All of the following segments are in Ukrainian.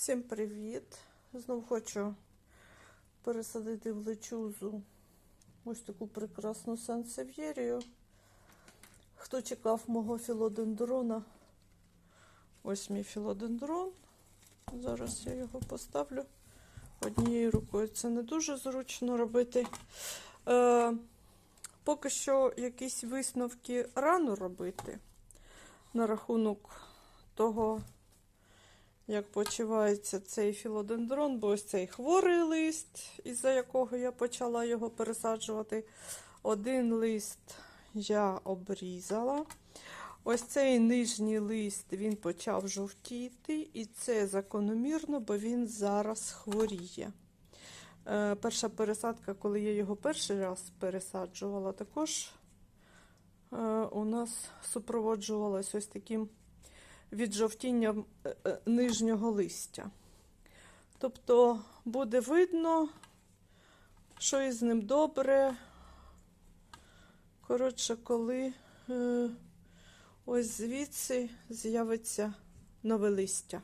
Всім привіт! Знову хочу пересадити в лечузу ось таку прекрасну сансев'єрію. Хто чекав мого філодендрона? Ось мій філодендрон. Зараз я його поставлю однією рукою. Це не дуже зручно робити. Е, поки що якісь висновки рано робити на рахунок того, як почувається цей філодендрон, бо ось цей хворий лист, із-за якого я почала його пересаджувати. Один лист я обрізала. Ось цей нижній лист він почав жовтіти, і це закономірно, бо він зараз хворіє. Е, перша пересадка, коли я його перший раз пересаджувала, також е, у нас супроводжувалась ось таким віджовтінням е, е, нижнього листя. Тобто буде видно, що із ним добре. Коротше, коли е, ось звідси з'явиться нове листя.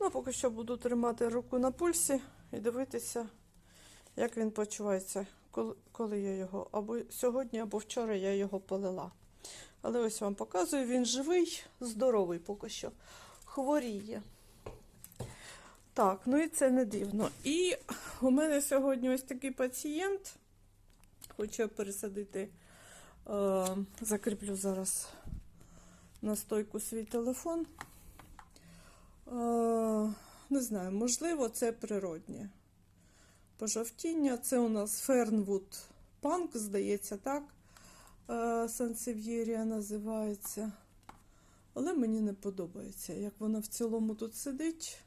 Ну, поки що буду тримати руку на пульсі і дивитися, як він почувається, коли я його або сьогодні, або вчора я його полила. Але ось вам показую, він живий, здоровий поки що. Хворіє. Так, ну і це не дивно. І у мене сьогодні ось такий пацієнт. Хочу пересадити, е, закріплю зараз на стойку свій телефон. Е, не знаю, можливо, це природнє. Пожовтіння. Це у нас Фернвуд Панк, здається, так. Сансев'єрія називається. Але мені не подобається, як вона в цілому тут сидить.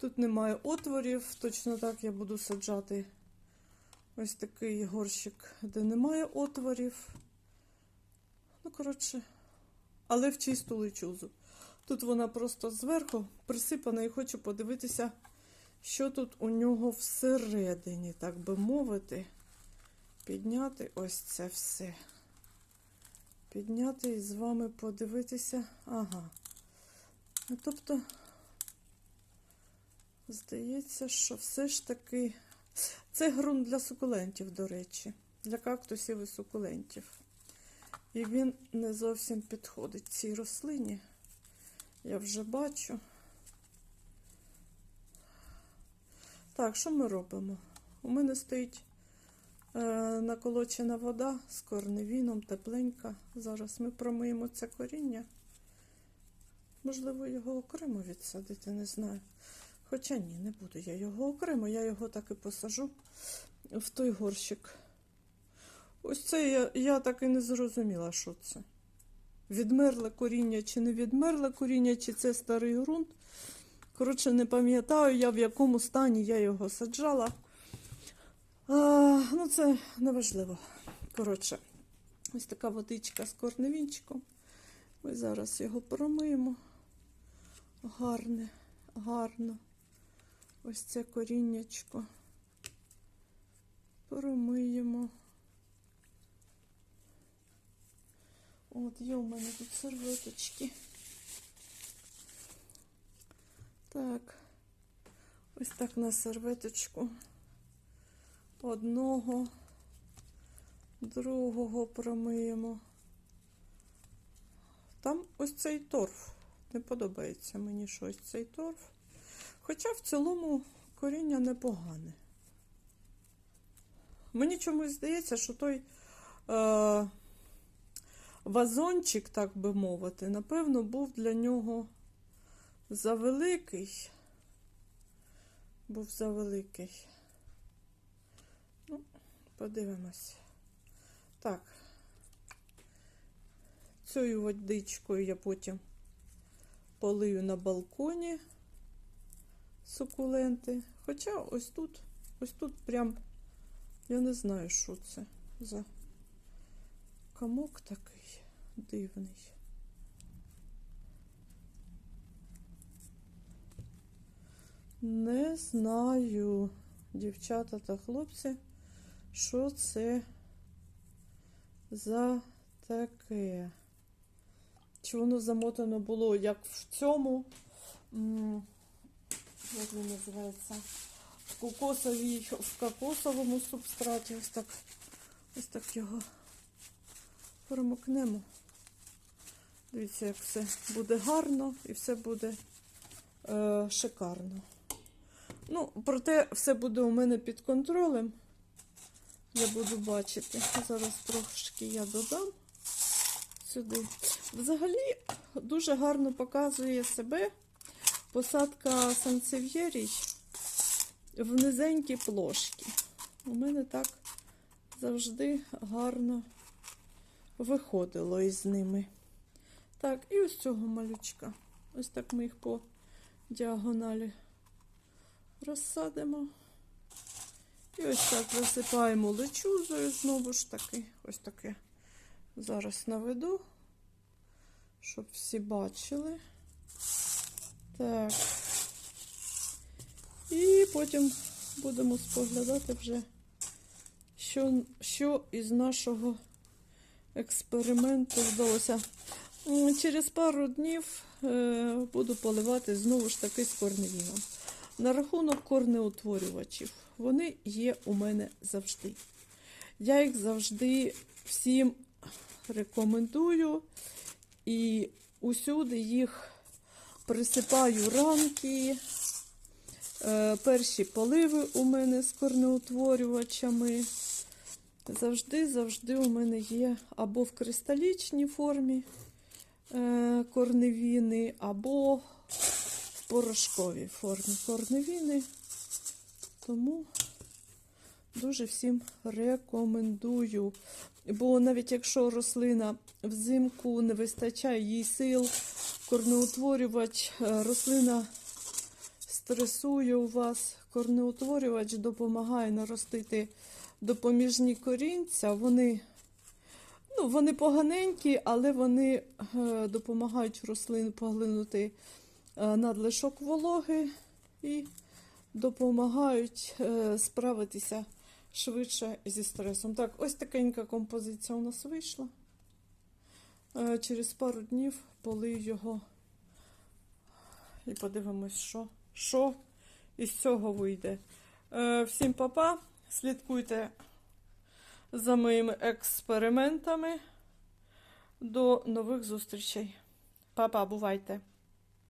Тут немає отворів. Точно так я буду саджати ось такий горщик, де немає отворів. Ну, коротше, але в чисту личузу. Тут вона просто зверху присипана і хочу подивитися, що тут у нього всередині, так би мовити, підняти ось це все. Підняти і з вами подивитися. Ага. Ну, тобто, здається, що все ж таки. Це ґрунт для сукулентів, до речі, для кактусів і сукулентів. І він не зовсім підходить цій рослині. Я вже бачу. Так, що ми робимо? У мене стоїть наколочена вода з корневіном, тепленька. Зараз ми промиємо це коріння. Можливо, його окремо відсадити, не знаю. Хоча ні, не буду я його окремо, я його так і посажу в той горщик. Ось це я, я так і не зрозуміла, що це. Відмерле коріння чи не відмерле коріння, чи це старий ґрунт. Коротше, не пам'ятаю я, в якому стані я його саджала. А, ну, це неважливо. Коротше, ось така водичка з корневінчиком. Ми зараз його промиємо. Гарне, гарно. Ось це коріннячко. Промиємо. От, є у мене тут серветочки. Так, ось так на серветочку. Одного, другого промиємо. Там ось цей торф. Не подобається мені щось цей торф. Хоча в цілому коріння непогане. Мені чомусь здається, що той е, вазончик, так би мовити, напевно, був для нього завеликий. Був завеликий. Подивимось. Так, цією водичкою я потім полию на балконі сукуленти. Хоча ось тут, ось тут прям, я не знаю, що це за комок такий дивний. Не знаю, дівчата та хлопці, що це за таке. Чи воно замотано було як в цьому як він називається, в кокосовій, в кокосовому субстраті. Ось так, ось так його промокнемо. Дивіться, як все буде гарно і все буде е, шикарно. Ну, проте все буде у мене під контролем. Я буду бачити. Зараз трошки я додам сюди. Взагалі дуже гарно показує себе посадка сансев'єрій в низенькі плошки. У мене так завжди гарно виходило із ними. Так, і ось цього малючка. Ось так ми їх по діагоналі розсадимо. І ось так засипаємо лечузою знову ж таки. Ось таке зараз наведу, щоб всі бачили. Так. І потім будемо споглядати вже, що, що із нашого експерименту вдалося. Через пару днів е, буду поливати знову ж таки з корневіном. На рахунок корнеутворювачів. Вони є у мене завжди. Я їх завжди всім рекомендую і усюди їх присипаю ранки. Е, перші поливи у мене з корнеутворювачами. Завжди, завжди у мене є або в кристалічній формі е, корневіни, або порошковій формі корневіни. Тому дуже всім рекомендую. Бо навіть якщо рослина взимку не вистачає їй сил, корнеутворювач, е, рослина стресує у вас, корнеутворювач допомагає наростити допоміжні корінця. Вони, ну, вони поганенькі, але вони е, допомагають рослину поглинути надлишок вологи і допомагають е, справитися швидше зі стресом. Так, ось такенька композиція у нас вийшла. Е, Через пару днів полию його і подивимось, що, що із цього вийде. Е, Всім папа, слідкуйте за моїми експериментами. До нових зустрічей. Папа, бувайте!